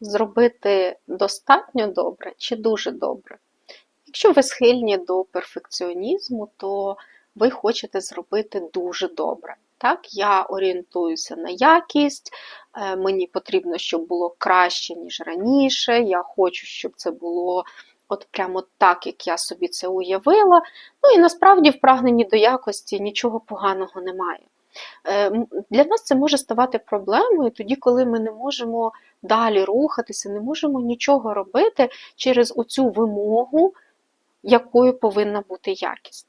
зробити достатньо добре чи дуже добре. Якщо ви схильні до перфекціонізму, то ви хочете зробити дуже добре. Так, я орієнтуюся на якість, е, мені потрібно, щоб було краще, ніж раніше. Я хочу, щоб це було от прямо так, як я собі це уявила. Ну і насправді в прагненні до якості нічого поганого немає. Е, Для нас це може ставати проблемою тоді, коли ми не можемо далі рухатися, не можемо нічого робити через оцю вимогу, якою повинна бути якість.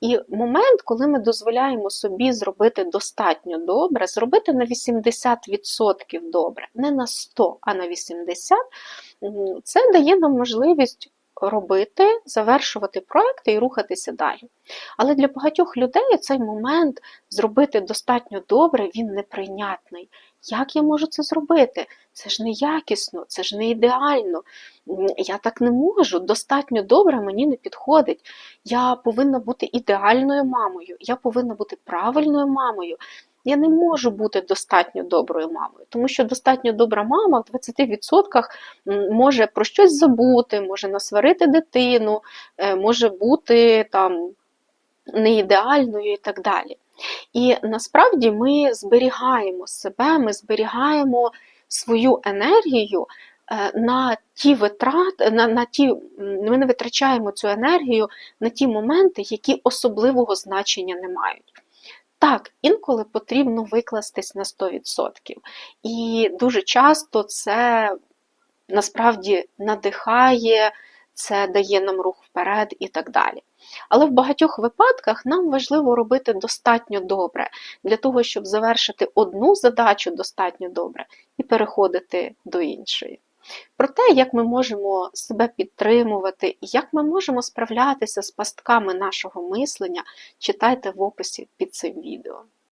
І момент, коли ми дозволяємо собі зробити достатньо добре, зробити на 80% добре, не на 100, а на 80, м, це дає нам можливість робити, завершувати проекти і рухатися далі. Але для багатьох людей цей момент зробити достатньо добре, він неприйнятний. Як я можу це зробити? Це ж не якісно, це ж не ідеально. Я так не можу, достатньо добре мені не підходить. Я повинна бути ідеальною мамою, я повинна бути правильною мамою. Я не можу бути достатньо доброю мамою, тому що достатньо добра мама в 20% може про щось забути, може насварити дитину, е, може бути там не ідеальною і так далі. І насправді ми зберігаємо себе, ми зберігаємо свою енергію е, на ті витрати, на, на ті, ми не витрачаємо цю енергію на ті моменти, які особливого значення не мають. Так, інколи потрібно викластись на 100%. І дуже часто це насправді надихає, це дає нам рух вперед і так далі. Але в багатьох випадках нам важливо робити достатньо добре для того, щоб завершити одну задачу достатньо добре і переходити до іншої. Про те, як ми можемо себе підтримувати і як ми можемо справлятися з пастками нашого мислення, читайте в описі під цим відео.